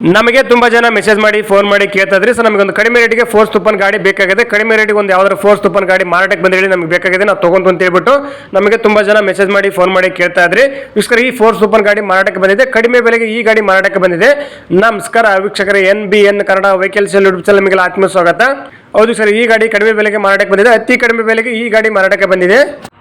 ನಮಗೆ ತುಂಬಾ ಜನ ಮೆಸೇಜ್ ಮಾಡಿ ಫೋನ್ ಮಾಡಿ ಕೇಳ್ತಾ ಇದ್ರಿ. ಸೊ ನಮಗೆ ಒಂದು ಕಡಿಮೆ ರೇಟಿಗೆ ಫೋರ್ಸ್ ತುಪ್ಪನ್ ಗಾಡಿ ಬೇಕಾಗಿದೆ. ಕಡಿಮೆ ರೇಟಿಗೆ ಒಂದು ಯಾವ್ದಾದ್ರು ಫೋರ್ಸ್ ತುಪ್ಪನ್ ಗಾಡಿ ಮಾರಾಟಕ್ಕೆ ಬಂದ ಹೇಳಿ ನಮಗೆ ಬೇಕಾಗಿದೆ. ನಾವು ತಗೊಂತು ಅಂತ ಹೇಳ್ಬಿಟ್ಟು ನಮಗೆ ತುಂಬಾ ಜನ ಮೆಸೇಜ್ ಮಾಡಿ ಫೋನ್ ಮಾಡಿ ಕೇಳ್ತಾ ಇದ್ರಿ. ಈ ಫೋರ್ಸ್ ತುಪ್ಪನ್ ಗಾಡಿ ಮಾರಾಟಕ್ಕೆ ಬಂದಿದೆ. ಕಡಿಮೆ ಬೆಲೆಗೆ ಈ ಗಾಡಿ ಮಾರಾಟಕ್ಕೆ ಬಂದಿದೆ. ನಮಸ್ಕಾರ, ವೀಕ್ಷಕರ N B N Kannada vehicles YouTube ನಿಮಗೆ ಆತ್ಮ ಸ್ವಾಗತ ಹೌದು ಸರ್, ಈ ಗಾಡಿ ಕಡಿಮೆ ಬೆಲೆಗೆ ಮಾರಾಟಕ್ಕೆ ಬಂದಿದೆ. ಅತಿ ಕಡಿಮೆ ಬೆಲೆಗೆ ಈ ಗಾಡಿ ಮಾರಾಟಕ್ಕೆ ಬಂದಿದೆ.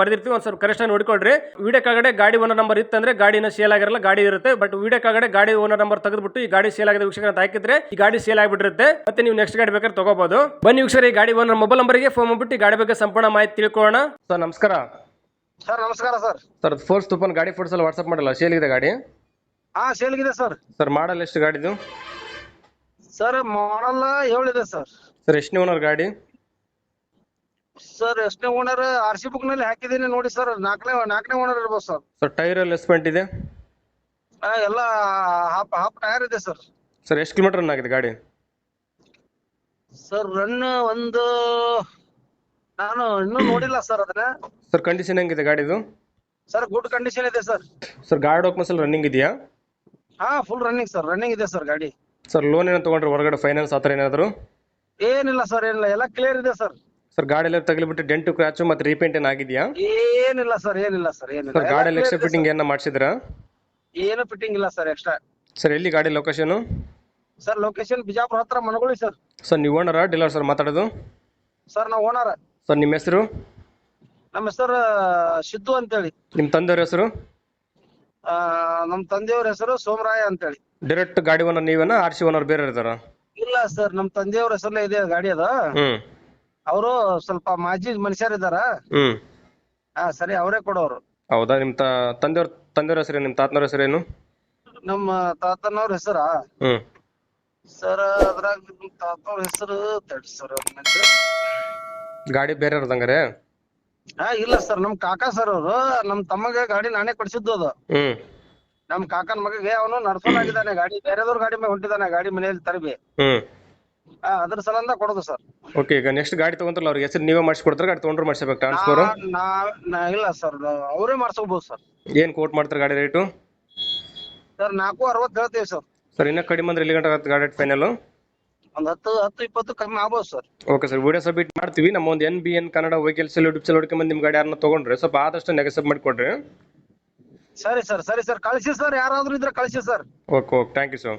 ಬರ್ದಿರ್ತೀವಿ ಒಂದು ಸ್ವಲ್ಪ ಕರೆಕ್ಷನ್ ನೋಡ್ಕೊಳ್ರಿ. ವಿಡಿಯೋ ಕಾಗಡೆ ಗಾಡಿ ಓನರ್ ನಂಬರ್ ಇತ್ತಂದ್ರೆ ಗಾಡಿನ ಸೇಲ್ ಆಗಿರಲ್ಲ ಗಾಡಿ ಇರುತ್ತೆ. ಬಟ್ ವಿಡಿಯೋ ಕಾಗಡೆ ಗಾಡಿ ಓನರ್ ನಂಬರ್ ತೆಗೆದ್ಬಿಟ್ಟು ಈ ಗಾಡಿ ಸೇಲ್ ಆಗಿದೆ ವೀಕ್ಷಕರ ಅಂತ ಹಾಕಿದ್ರೆ ಈ ಗಾಡಿ ಸೇಲ್ ಆಗಿಬಿಟ್ಟಿರುತ್ತೆ. ಮತ್ತೆ ನೀವು ನೆಕ್ಸ್ಟ್ ಗಾಡಿ ಬೇಕಾದ್ರೆ ತಗೋಬಹುದು ಬನ್ನಿ ವೀಕ್ಷಕರು ಈ ಗಾಡಿ ಓನರ್ ಮೊಬೈಲ್ ನಂಬರ್ಗೆ ಫೋನ್ ಮಾಡ್ಬಿಟ್ಟು ಗಾಡಿ ಬಗ್ಗೆ ಸಂಪೂರ್ಣ ಮಾಹಿತಿ ತಿಳ್ಕೊಳ್ಳೋಣ. ಸರ್ ನಮಸ್ಕಾರ. ಸರ್ ನಮಸ್ಕಾರ ಸರ್. ಸರ್ ಫೋರ್ಸ್ ತುಪ್ಪನ್ ಗಾಡಿ ಫೋಟೋಸ್ ಎಲ್ಲ ವಾಟ್ಸ್ಆಪ್ ಮಾಡಲ್ಲ ಸೇಲ್ ಇದೆ ಗಾಡಿ? ಹಾ ಸೇಲ್ಗಿದೆ ಸರ್. ಸರ್ ಮಾಡಲ್ ಎಷ್ಟು ಗಾಡಿದು? ಸರ್ ಮಾಡಲ್ ಏಳಿದೆ ಸರ್. ಸರ್ ಎಷ್ಟು ಓನರ್ ಗಾಡಿ? ಸರ್ ಎಷ್ಟನೇ ಓನರ್ ಆರ್ ಸಿ ಬುಕ್ನಲ್ಲಿ ಹಾಕಿದೀನಿ ನೋಡಿ ಸರ್ ನಾಲ್ಕನೇ ನಾಲ್ಕನೇ ಓನರ್ ಇರ್ಬೋದು ಸರ್ ಸರ್ ಟೈರ್ ಎಲ್ಲ ಎಸ್ಪೆಂಟ್ ಇದೆ? ಆ, ಎಲ್ಲ ಹಾಫ್ ಹಾಫ್ ಟೈರ್ ಇದೆ ಸರ್ ಸರ್ ಎಷ್ಟು ಕಿಲೋಮೀಟರ್ ರನ್ ಆಗಿದೆ ಗಾಡಿ? ಸರ್ ರನ್ ಒಂದು ನಾನು ಇನ್ನೂ ನೋಡಿಲ್ಲ ಸರ್ ಅದನ್ನ. ಸರ್ ಕಂಡೀಷನ್ ಹೆಂಗಿದೆ ಗಾಡಿದು? ಸರ್ ಗುಡ್ ಕಂಡೀಷನ್ ಇದೆ ಸರ್ ಸರ್ ಗಾರ್ಡ್ ಡಾಕ್ಯುಮೆಂಟ್ಸ್ ಎಲ್ಲ ರನ್ನಿಂಗ್ ಇದೆಯಾ? ಹಾ ಫುಲ್ ರನ್ನಿಂಗ್ ಸರ್ ರನ್ನಿಂಗ್ ಇದೆ ಸರ್ ಗಾಡಿ. ಸರ್ ಲೋನ್ ಏನೋ ತಗೊಂಡ್ರೆ ಹೊರಗಡೆ ಫೈನಾನ್ಸ್ ಆತರ ಥರ ಏನಾದರೂ? ಏನಿಲ್ಲ ಸರ್ ಏನಿಲ್ಲ. ಎಲ್ಲ ಕ್ಲಿಯರ್ ಇದೆ ಸರ್ ಸರ್ ಗಾಡಿ ಎಲ್ಲ ತಗಲಿಬಿಟ್ಟು ಡೆಂಟು ಕ್ರಾಚು ಮತ್ತೆ ರೀಪೇಂಟ್ ಏನಾಗಿದ್ಯಾ ಆಗಿದೆಯಾ? ಏನಿಲ್ಲ ಸರ್ ಏನಿಲ್ಲ ಸರ್ ಏನಿಲ್ಲ. ಸರ್ ಗಾಡಿ ಎಲ್ಲ ಎಕ್ಸ್ಟ್ರಾ ಫಿಟ್ಟಿಂಗ್ ಏನ ಮಾಡಿಸಿದ್ರಾ. ಏನು ಫಿಟ್ಟಿಂಗ್ ಇಲ್ಲ ಸರ್ ಎಕ್ಸ್ಟ್ರಾ ಸರ್ ಎಲ್ಲಿ ಗಾಡಿ ಲೊಕೇಶನ್ ಸರ್ ಲೊಕೇಶನ್ ಬಿಜಾಪುರ ಹತ್ರ ಮನಗುಳಿ ಸರ್ ಸರ್ ನೀವು ಓನರಾ ಡೀಲರ್ ಸರ್ ಮಾತಾಡೋದು? ಸರ್ ನಾವು ಓನರ್ ಸರ್ ನಿಮ್ಮ ಹೆಸರು? ನಮ್ಮ ಹೆಸರು ಸಿದ್ದು ಅಂತ ಹೇಳಿ ನಿಮ್ಮ ತಂದೆಯವ್ರ ಹೆಸರು? ಆ, ನಮ್ಮ ತಂದೆಯವ್ರ ಹೆಸರು ಸೋಮರಾಯ ಅಂತೇಳಿ. ಡೈರೆಕ್ಟ್ ಗಾಡಿ ಓನರ್ ನೀವೇನಾ ಆರ್ ಸಿ ಓನರ್ ಬೇರೆ ಇರ್ತಾರ ಇಲ್ಲ ಸರ್ ನಮ್ಮ ತಂದೆಯವ್ರ ಹೆಸರಲ್ಲೇ ಇದೆ ಗಾಡಿ ಅದ. ಹ್ಞೂ ಅವರು ಸ್ವಲ್ಪ ಮಾಜಿ ಮನುಷ್ಯರಿದಾರ ಹ್ಮ್. ಹಾ ಸರಿ ಅವರೇ ಕೊಡೋರು. ಹೌದಾ ನಿಮ್ಮ ತ ತಂದೆಯವ್ರ ತಂದೆಯವ್ರ ಹೆಸರೇನು ನಿಮ್ ತಾತನವ್ರ ಹೆಸರೇನು? ನಮ್ಮ ತಾತನವ್ರ ಹೆಸರ? ಹ್ಮ್. ಸರ್ ಅದ್ರಾಗ ನಿಮ್ ತಾತನವ್ರ ಹೆಸರು ತಡಿ ಸರ್ ಗಾಡಿ ಬೇರೆ ಹಂಗಾರೆ? ಹಾ ಇಲ್ಲ ಸರ್ ನಮ್ ಕಾಕಾ ಸರ್ ಅವರು. ನಮ್ ತಮ್ಮಗೆ ಗಾಡಿ ನಾನೇ ಕೊಡ್ಸಿದ್ದು ಅದು. ಹ್ಮ್. ನಮ್ ಕಾಕನ್ ಮಗಗೆ ಅವನು ನಡ್ಸೋನಾಗಿದ್ದಾನೆ ಗಾಡಿ ಬೇರೆದವ್ರ ಗಾಡಿ ಮೇಲೆ ಹೊಂಟಿದಾನೆ ಗಾಡಿ ಮನೆಯಲ್ಲಿ ತರಬಿ. ಹ್ಞೂ ಹಾ ಅದ್ರ ಸಲಂದ ಕೊಡೋದು ಸರ್. ಓಕೆ ಈಗ ನೆಕ್ಸ್ಟ್ ಗಾಡಿ ತಗೊಂತಾರಲ್ಲ ಅವ್ರಿಗೆ ಹೆಸರು ನೀವೇ ಮಾಡಿಸ್ಕೊಡ್ತಾರೆ ಗಾಡಿ ತೊಗೊಂಡ್ರು ಮಾಡಿಸ್ಬೇಕು ಟ್ರಾನ್ಸ್ಫರು ಇಲ್ಲ ಸರ್ ಅವರೇ ಮಾಡ್ಸ್ಕೊಬೋದು ಸರ್. ಏನು ಕೋಟ್ ಮಾಡ್ತಾರೆ ಗಾಡಿ ರೇಟು ಸರ್ ನಾಲ್ಕು ಅರವತ್ತು ಹೇಳ್ತೀವಿ ಸರ್. ಸರ್ ಇನ್ನೂ ಕಡಿಮೆ ಅಂದ್ರೆ ಎಲ್ಲಿ ಗಂಟೆ ಆಗುತ್ತೆ ಗಾಡಿ ಫೈನಲ್ ಒಂದ್ ಹತ್ತು ಹತ್ತು ಇಪ್ಪತ್ತು ಕಮ್ಮಿ ಆಗ್ಬೋದು sir. Okay sir video submit ಮಾಡ್ತೀವಿ. ನಮ್ಮ ಒಂದು N B N Kannada vehicles YouTube channel ಹುಡ್ಕೊಂಬಂದು ನಿಮ್ಮ ಗಾಡಿ ಯಾರನ್ನ ತೊಗೊಂಡ್ರೆ ಸ್ವಲ್ಪ ಆದಷ್ಟು ನೆಗೆಸಬ್ ಮಾಡಿಕೊಡ್ರಿ. ಸರಿ ಸರ್ ಸರಿ ಸರ್ ಕಳಿಸಿ ಸರ್ ಯಾರಾದ್ರೂ ಇದ್ರೆ ಕಳಿಸಿ sir. Okay okay thank you sir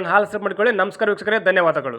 ಬೆಲ್ಲ ಹಾಲ್ ಸಬ್ ಮಾಡ್ಕೊಳ್ಳಿ. ನಮಸ್ಕಾರ ವೀಕ್ಷಕರೇ ಧನ್ಯವಾದಗಳು.